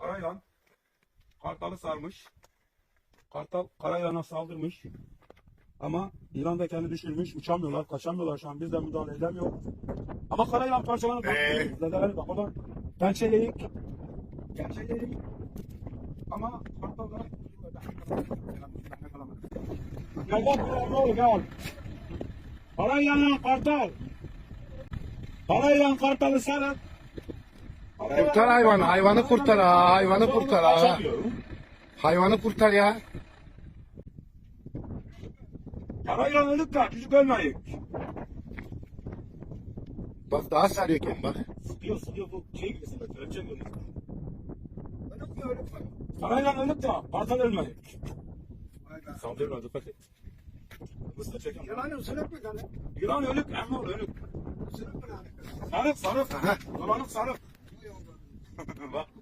Karayılan kartalı sarmış. Kartal karayılana saldırmış. Ama İran da kendini düşürmüş. Uçamıyorlar, kaçamıyorlar şu an. Biz de müdahale edemiyor. Ama karayılan parçalanıp Ee? Zedeleri bak oradan pençeledik. Pençeledik. Ama kartal da Gel bak olur gel. Karayılan kartal. Karayılan kartalı sarın. Kurtar hayvanı, hayvanı kurtar ha, hayvanı kurtar ha. Hayvanı kurtar ya. Karayılan öldük de çocuk ölmeyik. Bak daha sarıyor kendini bak. Sıkıyor sıkıyor bu şey gibi sana kraliçe gibi. Karayılan öldük de kartal ölmeyik. Saldırma dikkat et. Mısır çekin. Yalanı sınıf mı yani? Yılan ölük, emmi ölük. Sınıf mı yani? Sarık sarık. Dolanık sarık. Bak